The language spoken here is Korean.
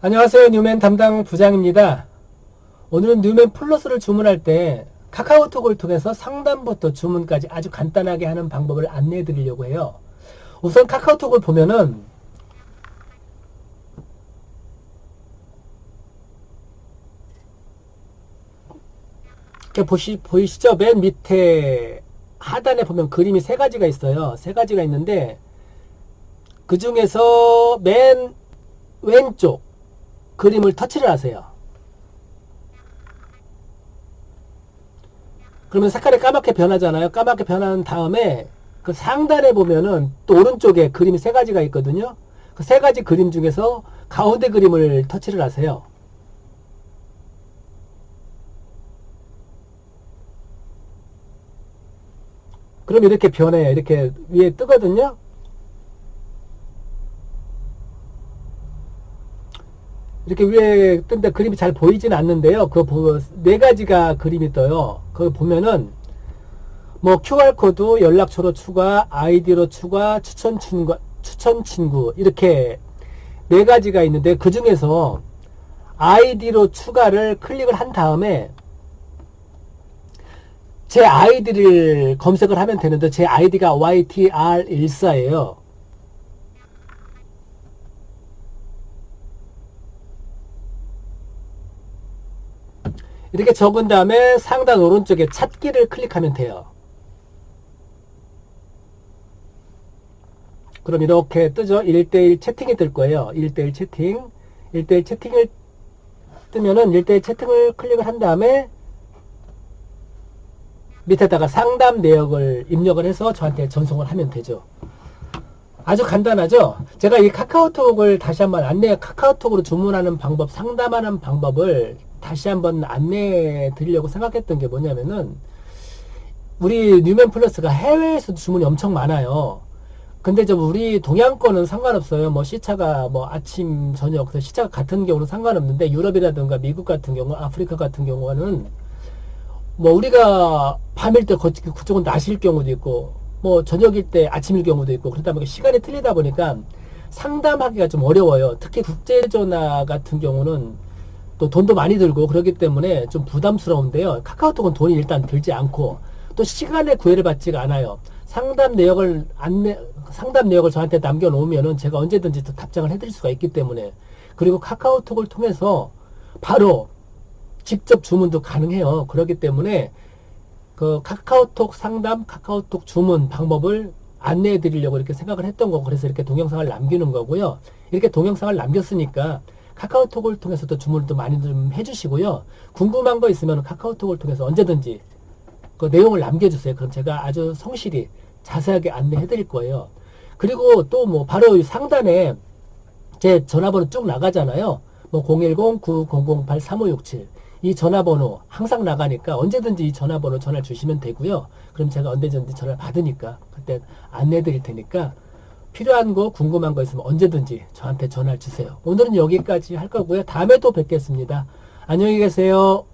안녕하세요. 뉴맨 담당 부장입니다. 오늘은 뉴맨 플러스를 주문할 때 카카오톡을 통해서 상담부터 주문까지 아주 간단하게 하는 방법을 안내해 드리려고 해요. 우선 카카오톡을 보면은 이렇게 보시, 보이시죠? 맨 밑에 하단에 보면 그림이 세 가지가 있어요. 세 가지가 있는데 그 중에서 맨 왼쪽 그림을 터치를 하세요. 그러면 색깔이 까맣게 변하잖아요. 까맣게 변한 다음에 그 상단에 보면은 또 오른쪽에 그림이 세 가지가 있거든요. 그 세 가지 그림 중에서 가운데 그림을 터치를 하세요. 그럼 이렇게 변해요. 이렇게 위에 뜨거든요. 이렇게 위에 뜬데 그림이 잘 보이진 않는데요. 그 네 가지가 그림이 떠요. 그거 보면은 뭐 QR 코드, 연락처로 추가, 아이디로 추가, 추천 친구, 추천 친구 이렇게 네 가지가 있는데 그 중에서 아이디로 추가를 클릭을 한 다음에 제 아이디를 검색을 하면 되는데 제 아이디가 YTR14예요. 이렇게 적은 다음에 상단 오른쪽에 찾기를 클릭하면 돼요. 그럼 이렇게 뜨죠. 1대1 채팅이 뜰 거예요. 1대1 채팅. 1대1 채팅을 뜨면은 1대1 채팅을 클릭을 한 다음에 밑에다가 상담 내역을 입력을 해서 저한테 전송을 하면 되죠. 아주 간단하죠? 제가 이 카카오톡을 다시 한번 안내, 카카오톡으로 주문하는 방법, 상담하는 방법을 다시 한번 안내해 드리려고 생각했던 게 뭐냐면은, 우리 뉴맨 플러스가 해외에서도 주문이 엄청 많아요. 근데 저 우리 동양권은 상관없어요. 뭐 시차가 뭐 아침, 저녁, 그래서 시차가 같은 경우는 상관없는데 유럽이라든가 미국 같은 경우, 아프리카 같은 경우는 뭐 우리가 밤일 때 거- 그쪽은 낮일 경우도 있고 뭐 저녁일 때 아침일 경우도 있고 그러다 보니까 시간이 틀리다 보니까 상담하기가 좀 어려워요. 특히 국제 전화 같은 경우는 또 돈도 많이 들고 그렇기 때문에 좀 부담스러운데요. 카카오톡은 돈이 일단 들지 않고 또 시간의 구애를 받지가 않아요. 상담 내역을 안내 상담 내역을 저한테 남겨 놓으면은 제가 언제든지 또 답장을 해 드릴 수가 있기 때문에 그리고 카카오톡을 통해서 바로 직접 주문도 가능해요. 그렇기 때문에 그 카카오톡 상담, 카카오톡 주문 방법을 안내해 드리려고 이렇게 생각을 했던 거고 그래서 이렇게 동영상을 남기는 거고요. 이렇게 동영상을 남겼으니까 카카오톡을 통해서도 주문을 또 많이 좀 해주시고요. 궁금한 거 있으면 카카오톡을 통해서 언제든지 그 내용을 남겨주세요. 그럼 제가 아주 성실히 자세하게 안내해 드릴 거예요. 그리고 또 뭐 바로 이 상단에 제 전화번호 쭉 나가잖아요. 뭐 010-9008-3567. 이 전화번호 항상 나가니까 언제든지 이 전화번호 전화 주시면 되고요. 그럼 제가 언제든지 전화를 받으니까 그때 안내 드릴 테니까 필요한 거 궁금한 거 있으면 언제든지 저한테 전화를 주세요. 오늘은 여기까지 할 거고요. 다음에 또 뵙겠습니다. 안녕히 계세요.